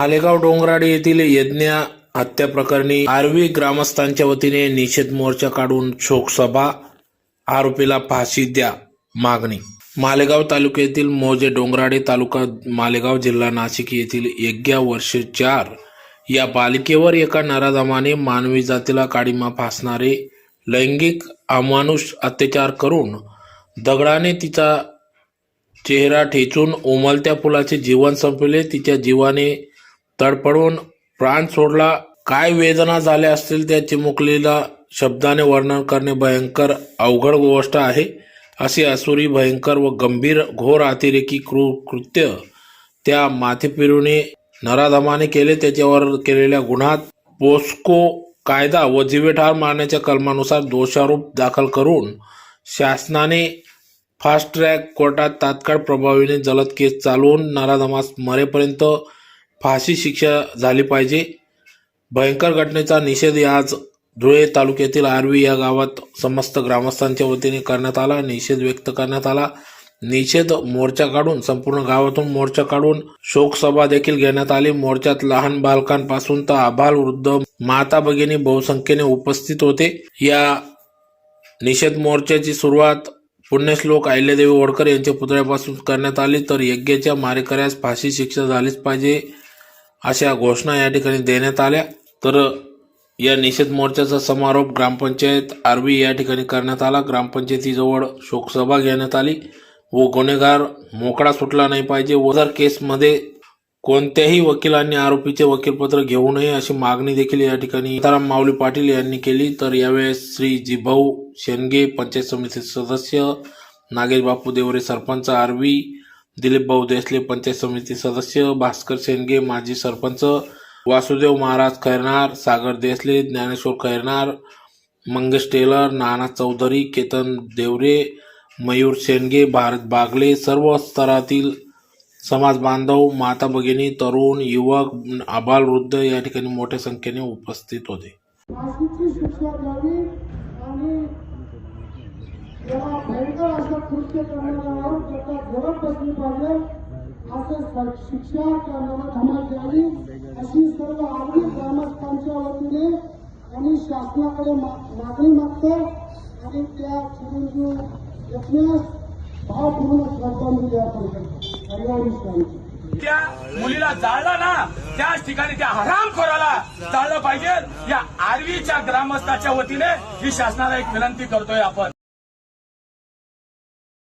मालेगाव डोंगराडे येथील यज्ञ हत्या प्रकरणी आर्वी ग्रामस्थांच्या वतीने निषेध मोर्चा काढून शोकसभा आरोपीला फाशी द्या. मागणी. मालेगाव तालुक्यातील मोजे डोंगराडे तालुका मालेगाव जिल्हा नाशिक येथील यज्ञा वर्ष चार. या बालिकेवर एका नराधमाने मानवी जातीला काडीमा फासणारे लैंगिक अमानुष अत्याचार करून दगडाने तिचा चेहरा ठेचून उमलत्या फुलाचे जीवन संपले. तिच्या जीवाने तडफडून प्राण सोडला. काय वेदना झाल्या असतील त्या चिमुकलेला शब्दाने वर्णन करणे भयंकर अवघड गोष्ट आहे. असे असुरी भयंकर व गंभीर घोर अतिरेकी कृ कृत्य त्या माथेपिरूने नराधमाने केले. त्याच्यावर केलेल्या गुन्ह्यात पोस्को कायदा व जीवेठार मारण्याच्या कलमानुसार दोषारोप दाखल करून शासनाने फास्ट ट्रॅक कोर्टात तात्काळ प्रभावीने जलद केस चालवून नराधमास मरेपर्यंत फाशी शिक्षा झाली पाहिजे. भयंकर घटनेचा निषेध आज धुळे तालुक्यातील आर्वी या गावात समस्त ग्रामस्थांच्या वतीने करण्यात आला. निषेध व्यक्त करण्यात आला. निषेध मोर्चा काढून संपूर्ण गावातून मोर्चा काढून शोकसभा देखील घेण्यात आली. मोर्चात लहान बालकांपासून तर आभाल वृद्ध माता भगिनी बहुसंख्येने उपस्थित होते. या निषेध मोर्चाची सुरुवात पुण्यश्लोक अहिल्यादेवी ओडकर यांच्या पुतळ्यापासून करण्यात आली. तर यज्ञाच्या मारेकऱ्यास फाशी शिक्षा झालीच पाहिजे. अशा घोषणा या ठिकाणी देण्यात आल्या. तर या निषेध मोर्चाचा समारोप ग्रामपंचायत आरवी या ठिकाणी करण्यात आला. ग्रामपंचायतीजवळ शोकसभा घेण्यात आली. व गुन्हेगार मोकळा सुटला नाही पाहिजे. व जर केसमध्ये कोणत्याही वकिलांनी आरोपीचे वकीलपत्र घेऊ नये अशी मागणी देखील या ठिकाणी सीताराम माऊली पाटील यांनी केली. तर यावेळेस श्री जिभाऊ शेनगे पंचायत समिती सदस्य नागेश बापू देवरे सरपंच आरवी दिलीप भाऊ देसले पंचायत समिती सदस्य भास्कर शेंडगे माजी सरपंच वासुदेव महाराज खैरनार सागर देसले ज्ञानेश्वर खैरनार मंगेश टेलर नाना चौधरी केतन देवरे मयूर शेंडगे भारत बागले सर्व स्तरातील समाज बांधव माता भगिनी तरुण युवक आबाल वृद्ध या ठिकाणी मोठ्या संख्येने उपस्थित होते. फाशीची भयंकर असं कृत्य करणाऱ्यावर त्याचा झडप बसली पाहिजे असं शिक्षा करणारा नराधमास द्यावी अशी सर्व आगरी ग्रामस्थांच्या वतीने आणि शासनाकडे मागणी मागतो आणि त्या चिरंजीव यज्ञास भावपूर्ण श्रद्धांजली अर्पण करतो. हरिहरी त्या मुलीला जाळला ना त्याच ठिकाणी त्या हराम खोराला जाळलं पाहिजे. या आर्वीच्या ग्रामस्थाच्या वतीने ही शासनाला एक विनंती करतोय आपण.